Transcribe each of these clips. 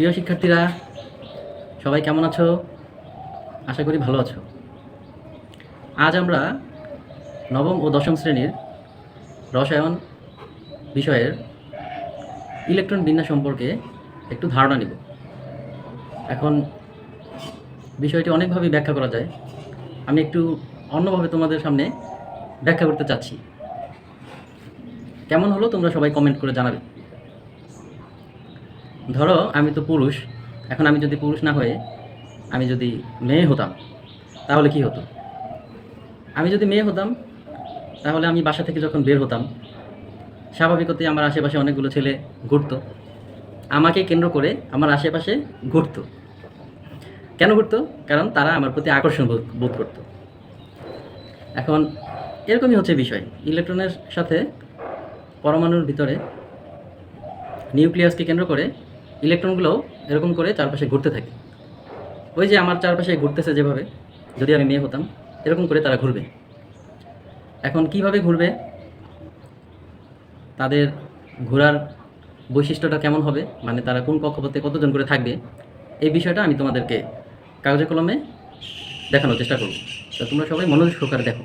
প্রিয় শিক্ষার্থীরা, সবাই কেমন আছো? আশা করি ভালো আছো। আজ আমরা নবম ও দশম শ্রেণির রসায়ন বিষয়ের ইলেকট্রন বিন্যাস সম্পর্কে একটু ধারণা নিব। এখন বিষয়টি অনেকভাবেই ব্যাখ্যা করা যায়। আমি একটু অন্যভাবে তোমাদের সামনে ব্যাখ্যা করতে চাচ্ছি। কেমন হলো তোমরা সবাই কমেন্ট করে জানাবে। ধরো আমি তো পুরুষ, এখন আমি যদি পুরুষ না হয়ে আমি যদি মেয়ে হতাম, তাহলে কি হতো? আমি যদি মেয়ে হতাম, তাহলে আমি বাসা থেকে যখন বের হতাম, স্বাভাবিকতই আমার আশেপাশে অনেকগুলো ছেলে ঘুরতো। আমাকে কেন্দ্র করে আমার আশেপাশে ঘুরতো। কেন ঘুরতো? কারণ তারা আমার প্রতি আকর্ষণ বোধ করতো। এখন এরকমই হচ্ছে বিষয়। ইলেকট্রনের সাথে পরমাণুর ভিতরে নিউক্লিয়াসকে কেন্দ্র করে ইলেকট্রনগুলোও এরকম করে চারপাশে ঘুরতে থাকে। ওই যে আমার চারপাশে ঘুরতেছে যেভাবে, যদি আমি মেয়ে হতাম, এরকম করে তারা ঘুরবে। এখন কীভাবে ঘুরবে? তাদের ঘোরার বৈশিষ্ট্যটা কেমন হবে? মানে তারা কোন কক্ষপথে কতজন করে থাকবে? এই বিষয়টা আমি তোমাদেরকে কাগজে কলমে দেখানোর চেষ্টা করব। তো তোমরা সবাই মনোযোগ সহকারে দেখো।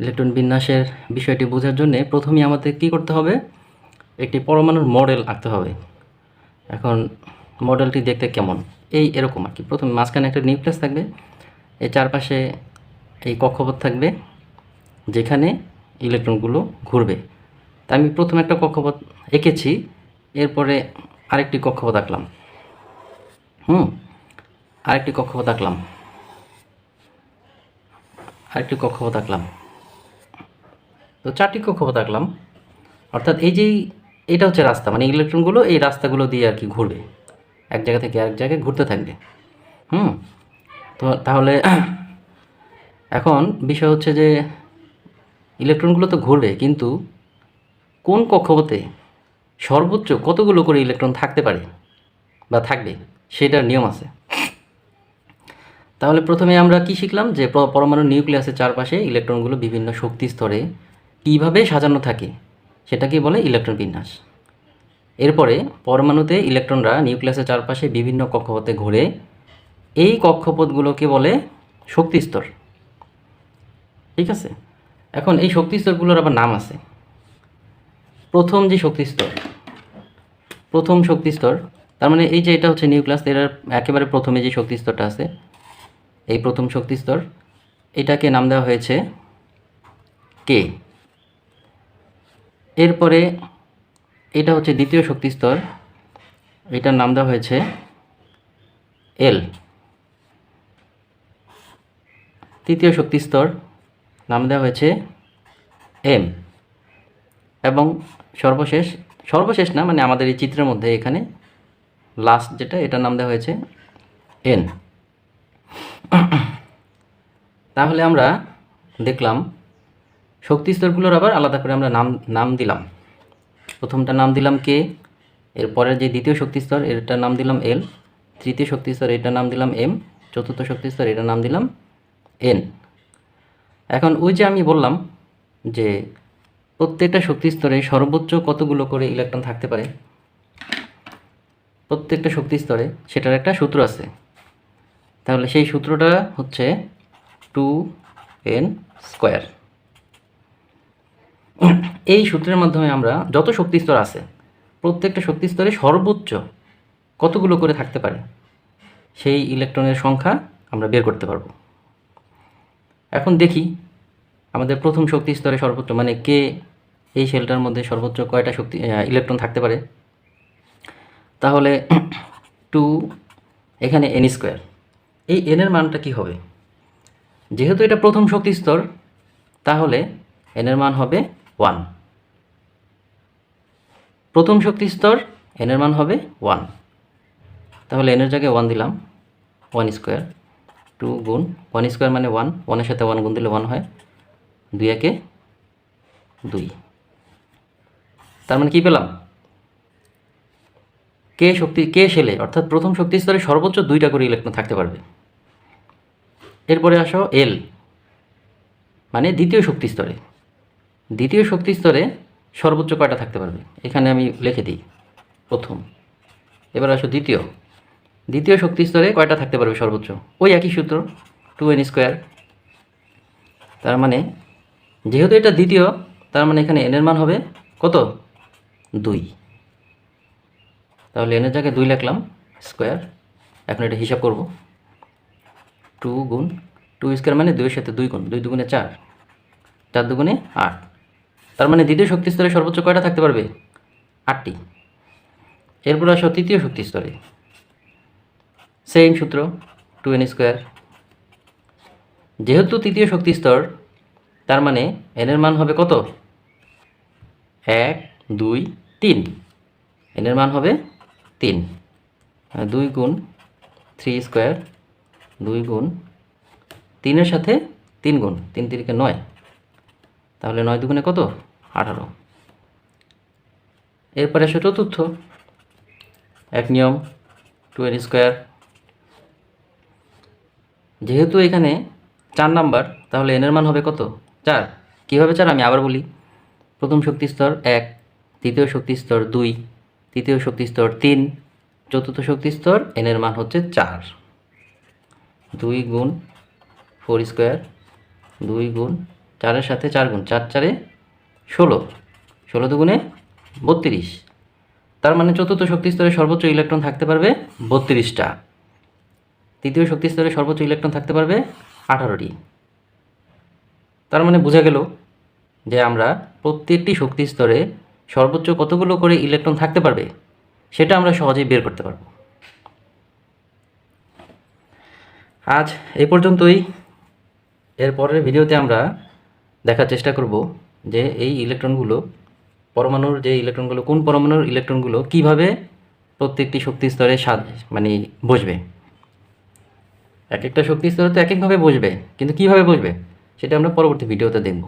ইলেকট্রন বিন্যাসের বিষয়টি বোঝার জন্য প্রথমেই আমাদের কী করতে হবে? একটি পরমাণুর মডেল আঁকতে হবে। এখন মডেলটি দেখতে কেমন? এই এরকম আর কি। প্রথমে মাঝখানে একটা নিউক্লিয়াস থাকবে এই চারপাশে এই কক্ষপথ থাকবে, যেখানে ইলেকট্রনগুলো ঘুরবে। তা আমি প্রথমে একটা কক্ষপথ এঁকেছি, এরপরে আরেকটি কক্ষপথ আঁকলাম। হুম, আরেকটি কক্ষপথ আঁকলাম। আরেকটি কক্ষপথ আঁকলাম। তো চারটি কক্ষপথ আঁকলাম অর্থাৎ এই যেই, এটা হচ্ছে রাস্তা মানে ইলেকট্রনগুলো এই রাস্তাগুলো দিয়ে আর কি ঘুরবে। এক জায়গা থেকে আরেক জায়গায় ঘুরতে থাকবে। হুম? তো তাহলে এখন বিষয় হচ্ছে যে, ইলেকট্রনগুলো তো ঘুরবে, কিন্তু কোন কক্ষপথে সর্বোচ্চ কতগুলো করে ইলেকট্রন থাকতে পারে বা থাকবে, সেটার নিয়ম আছে। তাহলে প্রথমে আমরা কি শিখলাম? যে পরমাণু নিউক্লিয়াসের চারপাশে ইলেকট্রনগুলো বিভিন্ন শক্তি স্তরে কীভাবে সাজানো থাকে সেটাকে বলে ইলেকট্রন বিন্যাস। এরপরে পরমাণুতে ইলেকট্রনরা নিউক্লিয়াসের চারপাশে বিভিন্ন কক্ষপথে ঘুরে এই কক্ষপথগুলোকে বলে শক্তিস্তর ঠিক আছে? এখন এই শক্তিস্তরগুলোর আবার নাম আছে। প্রথম যে শক্তিস্তর প্রথম শক্তিস্তর তার মানে এই যে এটা হচ্ছে নিউক্লিয়াস, এর একেবারে প্রথমে যে শক্তিস্তরটা আছে, এই প্রথম শক্তিস্তর এটাকে নাম দেওয়া হয়েছে কে? এরপরে এটা হচ্ছে দ্বিতীয় শক্তি স্তর। এটার নাম দেওয়া হয়েছে এল তৃতীয় শক্তি স্তর, নাম দেওয়া হয়েছে এম এবং সর্বশেষ সর্বশেষ না মানে আমাদের এই চিত্রের মধ্যে এখানে লাস্ট যেটা, এটার নাম দেওয়া হয়েছে এন তাহলে আমরা দেখলাম শক্তি স্তরগুলোর আবার আলাদা করে আমরা নাম নাম দিলাম। প্রথমটা নাম দিলাম কে, এরপরের যে দ্বিতীয় শক্তি স্তর এটার নাম দিলাম এল, তৃতীয় শক্তি স্তর, এটার নাম দিলাম এম, চতুর্থ শক্তি স্তর, এটার নাম দিলাম এন। এখন ওই যে আমি বললাম যে প্রত্যেকটা শক্তি স্তরে সর্বোচ্চ কতগুলো করে ইলেকট্রন থাকতে পারে? প্রত্যেকটা শক্তি স্তরে সেটার একটা সূত্র আছে। তাহলে সেই সূত্রটা হচ্ছে টু এন স্কোয়ার। এই সূত্রের মাধ্যমে আমরা যত শক্তি স্তর আছে, প্রত্যেকটা শক্তি স্তরে সর্বোচ্চ কতগুলো করে থাকতে পারে, সেই ইলেকট্রনের সংখ্যা আমরা বের করতে পারব। এখন দেখি আমাদের প্রথম শক্তি স্তরে সর্বোচ্চ মানে কে এই শেলটার মধ্যে সর্বোচ্চ কয়টা শক্তি ইলেকট্রন থাকতে পারে? তাহলে টু এখানে এন স্কোয়ার এই এনের মানটা কি হবে? যেহেতু এটা প্রথম শক্তি স্তর, তাহলে এনের মান হবে ওয়ান প্রথম শক্তি স্তর এনের মান হবে ওয়ান তাহলে এনের জায়গায় ওয়ান দিলাম ওয়ান স্কোয়ার টু গুণ ওয়ান স্কোয়ার মানে ওয়ান ওয়ানের সাথে ওয়ান গুণ দিলে ওয়ান হয় দুই একে দুই। তার মানে কী পেলাম? কে শক্তি, কে শেলে, অর্থাৎ প্রথম শক্তি স্তরে সর্বোচ্চ দুইটা করে ইলেকট্রন থাকতে পারবে। এরপরে আসো এল মানে দ্বিতীয় শক্তি স্তরে। দ্বিতীয় শক্তি স্তরে সর্বোচ্চ কয়টা থাকতে পারবে? এখানে আমি লিখে দিই। প্রথম। এবার আসো দ্বিতীয়। দ্বিতীয় শক্তি স্তরে কয়টা থাকতে পারবে সর্বোচ্চ? ওই একই সূত্র টু এন স্কোয়ার তার মানে যেহেতু এটা দ্বিতীয়, তার মানে এখানে এনের মান হবে কত? দুই। তাহলে এনের জায়গায় দুই লিখলাম স্কোয়ার এখন এটা হিসাব করব। টু গুণ টু স্কোয়ার মানে দুইয়ের সাথে দুই গুণ, দুই দুগুণে চার। চার দুগুণে আট। তার মানে দ্বিতীয় শক্তি স্তরে সর্বোচ্চ কয়টা থাকতে পারবে? আটটি। এরপর আসো তৃতীয় শক্তি স্তরে। সেম সূত্র টু এন স্কোয়ার যেহেতু তৃতীয় শক্তি স্তর, তার মানে এনের মান হবে কত? এক, দুই, তিন। এনের মান হবে তিন। দুই গুণ থ্রি স্কোয়ার দুই গুণ তিনের সাথে তিন গুণ। তিন তিরিকে নয়। তাহলে নয় দুগুণে কত? আঠারো। এরপরে আসে চতুর্থ। এক নিয়ম টু এন স্কোয়ার যেহেতু এখানে চার নাম্বার, তাহলে এনের মান হবে কত? চার। কীভাবে চার? আমি আবার বলি। প্রথম শক্তি স্তর এক, তৃতীয় শক্তি স্তর দুই, তৃতীয় শক্তি স্তর তিন, চতুর্থ শক্তি স্তর এনের মান হচ্ছে চার। দুই গুণ ফোর স্কোয়ার দুই গুণ চারের সাথে চার গুণ চার, চারে ষোলো। ষোলো দুগুণে বত্রিশ। তার মানে চতুর্থ শক্তি স্তরে সর্বোচ্চ ইলেকট্রন থাকতে পারবে বত্রিশটা। তৃতীয় শক্তি স্তরে সর্বোচ্চ ইলেকট্রন থাকতে পারবে আঠারোটি। তার মানে বোঝা গেল যে আমরা প্রত্যেকটি শক্তি স্তরে সর্বোচ্চ কতগুলো করে ইলেকট্রন থাকতে পারবে, সেটা আমরা সহজেই বের করতে পারব। আজ এই পর্যন্তই। এর পরের ভিডিওতে আমরা দেখার চেষ্টা করব যে এই ইলেকট্রনগুলো পরমাণুর যে ইলেকট্রনগুলো, কোন পরমাণুর ইলেকট্রনগুলো কীভাবে প্রত্যেকটি শক্তি স্তরে স্বাদ মানে বসবে? এক একটা শক্তি স্তরে তো এক একভাবে বসবে, কিন্তু কীভাবে বসবে সেটা আমরা পরবর্তী ভিডিওতে দেখব।